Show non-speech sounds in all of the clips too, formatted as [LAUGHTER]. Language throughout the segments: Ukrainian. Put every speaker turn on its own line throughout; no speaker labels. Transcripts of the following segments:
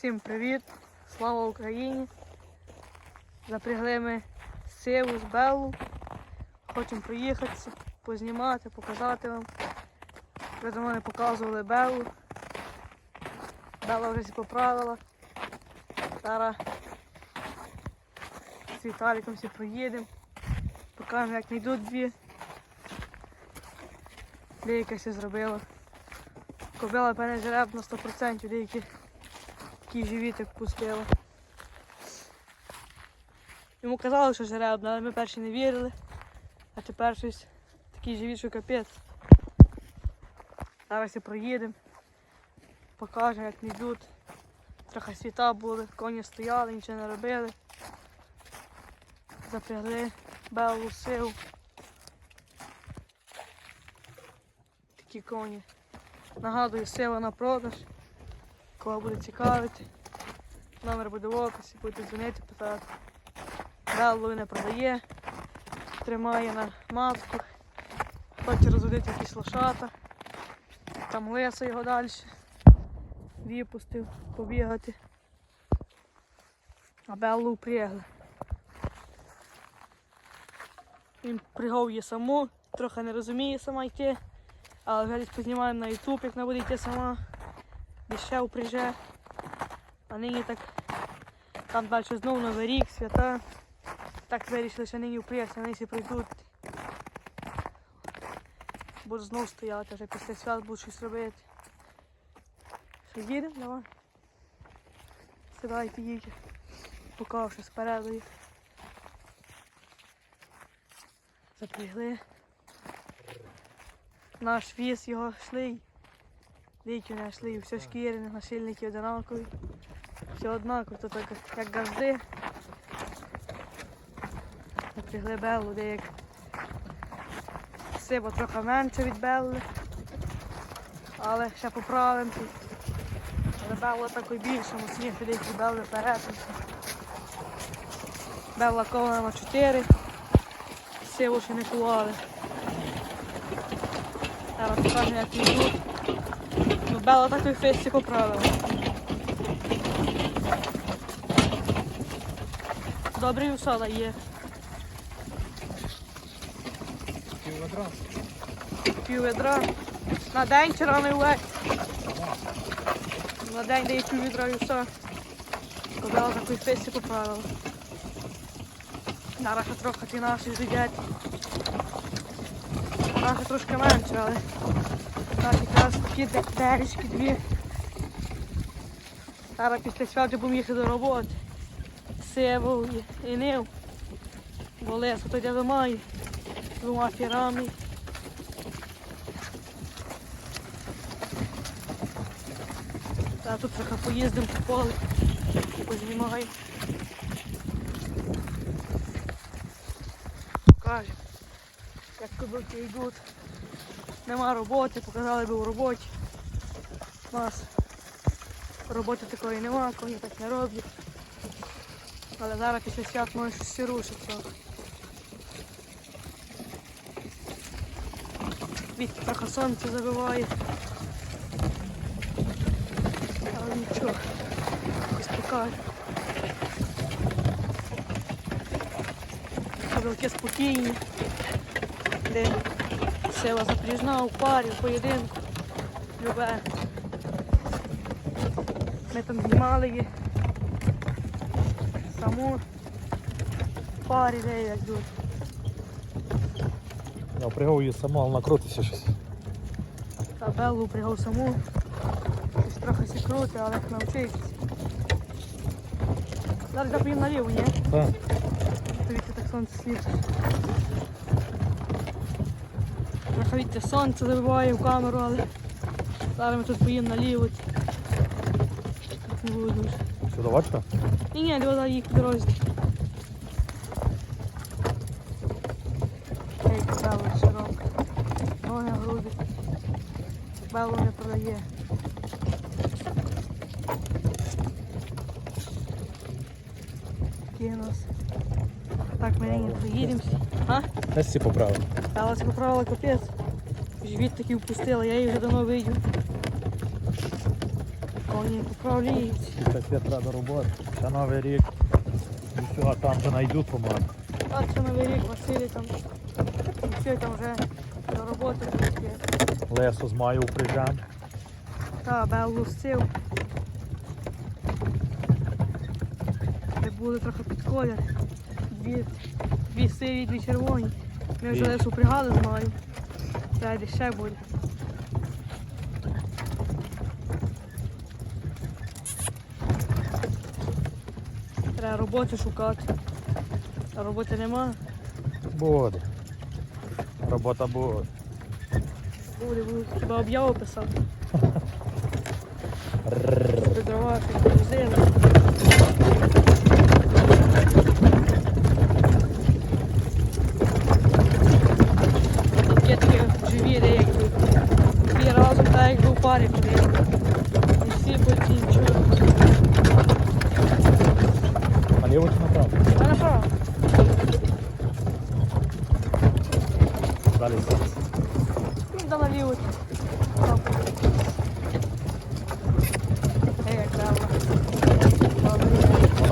Всім привіт! Слава Україні! Запрягли ми сиву з Беллу. Хочемо проїхатися, познімати, показати вам. Ви до мене показували Беллу. Белла вже поправила. Зараз з Віталіком всі проїдемо. Покажемо, як не йдуть дві. Деяка все зробила. Кобила пережереб на 100%, деякі такий живітик пустила. Йому казали, що жеребна, але ми перші не вірили. А тепер щось такий живіт, що капець. Зараз і проїдемо, покажемо, як не йдуть. Трохи світа були, коні стояли, нічого не робили. Запрягли белу сил. Такі коні. Нагадую, сила на продаж. Кого буде цікавити. Номер буде в описі, будете дзвонити, питати. Беллу не продає, тримає на матку. Хоче розводити якісь лошата. Там леса його далі. Випустив побігати. А Беллу впрягли. Він пригов її саму, трохи не розуміє сама йти. Але вже десь познімаємо на YouTube, як вона буде йти сама. Ще впряже. А нині так там далі знову Новий рік, свята. Так вирішили, що нині впрягся, нині всі прийдуть. Буду знову стояти, вже після свят буду щось робити. Що їдемо? Давай. Сідайте, їдьте. Покажу, що спереду їх. Запрягли. Наш віз його шлий. Віки шлий, все шкірене, нашильники одинакові. Все однаково, то так як газди. Напрягли белу, де як сиба трохи менше від белли. Але ще поправимо тут. Але белла такий більшому сніг деякі белли вперед. Белла кована на 4. Сиву ще не кували. Зараз покажу, як йдуть. Ну, Белла такий фесті поправила. Добрий усада є.
Пів ведра.
Пів ведра. На день рано увесь? На день дає пів ведра і все. Кобела такий фесті поправила. Зараз трохи наші з'їдять. Наші трошки менше, але так якраз такі де- деречки дві. Зараз після святу будемо їхати до роботи. Сиву і, і нив. Бо лесо тоді вимає. Двома фірами. Та тут трохи поїздимо по полі. Познімаю. Покажемо, як кубики йдуть. Нема роботи, показали би у роботі. У нас роботи такої нема, коні так не роблять. Але зараз після свят може щось і рушиться. Від трохи сонце забиває. Але нічого. Якось покажу. Кобилки спокійні. Де сила запряжна у парі, у поєдинку. Любе. Ми там знімали її. Саму в парі де як дуже.
Я пригав її сама, але накрутиться щось.
Та Беллу пригав саму. Щось трохи сі крути, але як навчитися. Зараз я поїм наліво, ні?
Так.
Дивіться, так сонце світить. Трохи сонце забиває в камеру, але зараз ми тут поїм наліво. Так не буде дуже.
Сюди важко?
Ні, ні, вода їх в дорозі. Ей, Белла широка. Ноги груди. Беллу не продає. Такі. Так, ми нині приїдемося. А?
Есі поправив.
Белла це поправила капець. Живіт такий впустила, я її вже давно видів. Вони поправляють.
Свята до роботи. Ще новий рік. І все, а там вже знайдуть помаду.
А це новий рік, Василій там. І все там вже до роботи.
Лесо з маю упряжем.
Та, Беллу зців. Де були трохи під колір. Дві, дві сирі, дві червоні. Ми вже лесу пригали з маю. Далі ще буде. Треба роботи шукати. А роботи нема.
Буде. Робота буде.
Буде, буде. Хіба об'яву писав. [LAUGHS]
Рррр.
Щоб дрова підгрузили. Тут є такі живі деякі. Всі разом так як би в парі ходили. І всі по нічого.
А ліво чи направо?
А направо.
Далі все.
Ну, да наліво. Там. Е, як треба.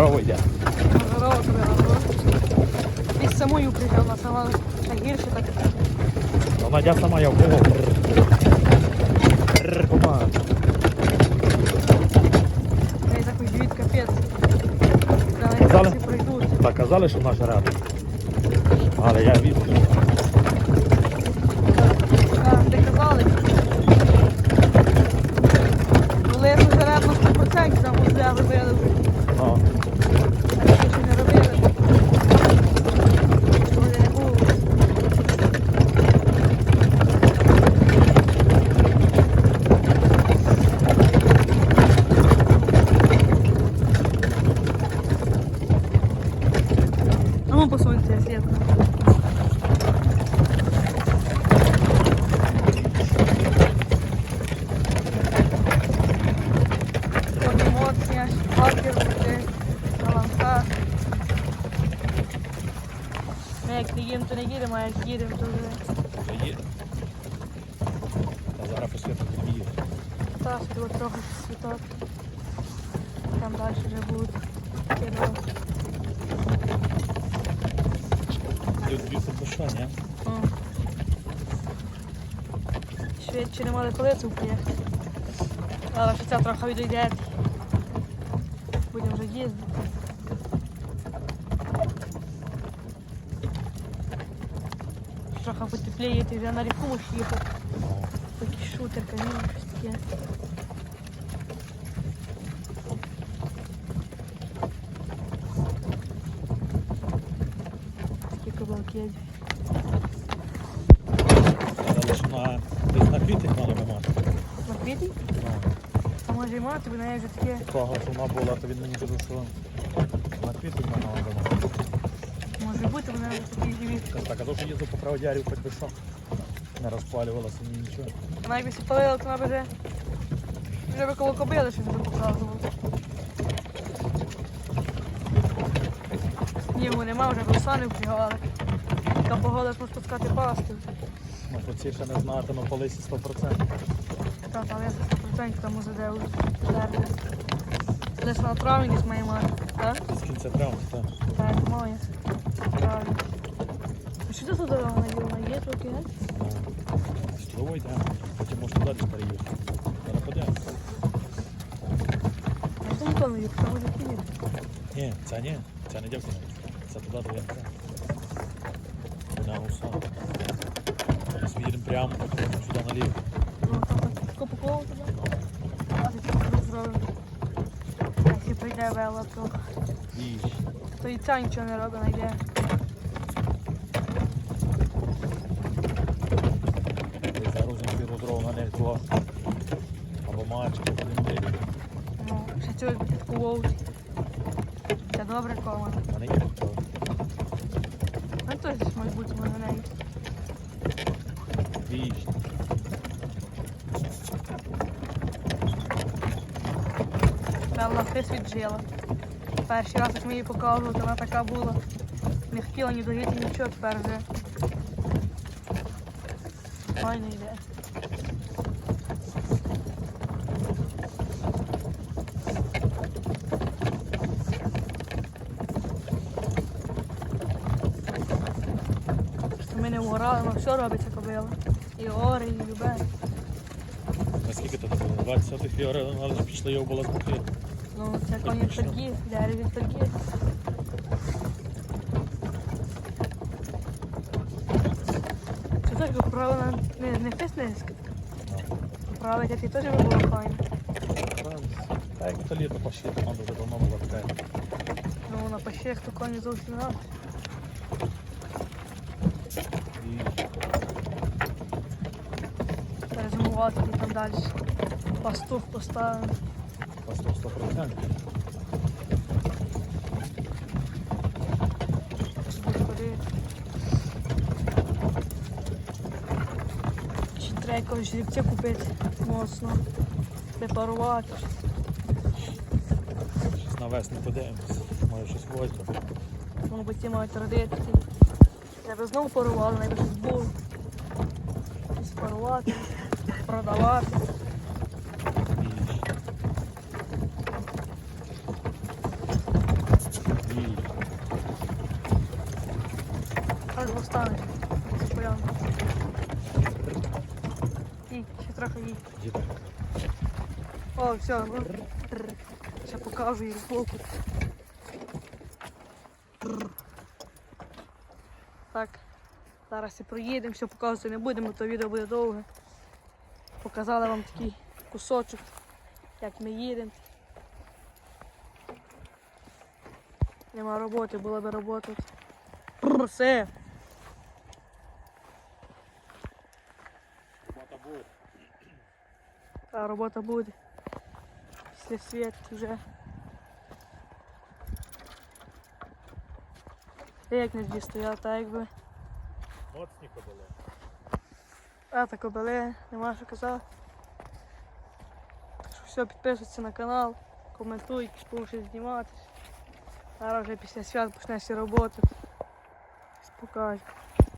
Здорово йде.
Здорово тобі, Антон. Ти самою прийняла, сама сама гірше так.
Вона Надя сама, я в. Рррр, команда.
Я такий живіт капець.
Казали? Так казали, що наша рада. Але я від.
Так, де казали. Коли ж вже ребно 100% там вже робили вже.
Ну,
А ті, що не робили. Вони не було. А ну посунься, свет. От емоція, папір буде, баланса. Ми як не їдемо, то не їдемо, а як їдемо, то вже.
вже є. Та зараз посвіту їде.
Та, що тут трохи світок. Там далі вже будуть.
Тут дві
О. Швидше не мали коли цупки. Але що це трохи відійде. Будемо вже їздити. Трохи потепліє, ти вже на ріку можеш їхати. Такий шутер, камінь, щось таке. Такі каблуки.
Ж на десь на квітах мали мати.
На квіті? А може і мати, бо неї вже таке.
Того, що вона була, то він мені казав, що на мала би мати.
Може вона вже такі живі.
Так, казав, що їздив по праводярів, хоч би що. Не розпалювалося ні нічого.
Вона якби сі палила, то вона б вже. Вже би коло кобили щось би показувало. Снігу нема, вже брусани впрягали. Така погода, що можна спускати пасти.
Ну, по ці ще не знати, ну по лисі 100%.
Та там я 100% тому заде вже жерде. Десь на травні десь має мати, так?
З кінця травня, так.
Так, має. Правильно. А що це за дорога на Вона є трохи, не?
Чудово йде. Потім можна далі переїхати. Зараз подивимося.
А що не їх, там може піде.
Ні, це ні. Це не дякую. Це туди до янка. На гусак. Зараз їдемо прямо сюди наліво.
Ну, там колу туди. А ти так зробив. Якщо прийде вела, то, то і ця нічого не робить, не йде.
Не розров на них двох. Або мачки.
Ну, ще цього підкував. Це добре кома.
А не є то.
Ну, теж десь може на неї.
Їж.
напевно, хтось віджила. Перший раз, як ми її показували, то вона така була. Не хотіла ні доїти, нічого тепер вже. Ой, не йде. Ми не вгорали, але все робиться кобила. І ори, і любе.
Наскільки тут було? 20 сотих ори, але пішли його була збухи.
Ну, це коні торги, дереві торги. Це теж би правила не, не фесненська. Правила ти теж би було файно.
Так, як то літо пошли, там вже давно було таке.
Ну, на пащех то коні зовсім рано. Перезимувати і там далі. Пастух поставимо.
По 100 100%.
будуть ходити. Чи треба якогось жеребця купити моцно, препарувати.
Щось навесні подивимось. Може щось возьмемо.
Воно ті мають родити. Треба знову парували, навіть щось було. Щось парувати, продавати.
І, і
Аж останеш. Поляну. Їдь, ще їдь. О, все, ну. Ще покажу їх збоку. Так, зараз і проїдемо, все показувати не будемо, то відео буде довге. Показали вам такий кусочок, як ми їдемо. Нема роботи, була би робота. Все.
Робота буде.
Та робота буде. Після світ вже. Як не дві стоять, так якби.
Моцні кобили.
А так кобили, нема що казати. Так що все, підписуйтесь на канал, коментуйте, спробуйте зніматись. Зараз вже після свят почнеться робота. Покажу.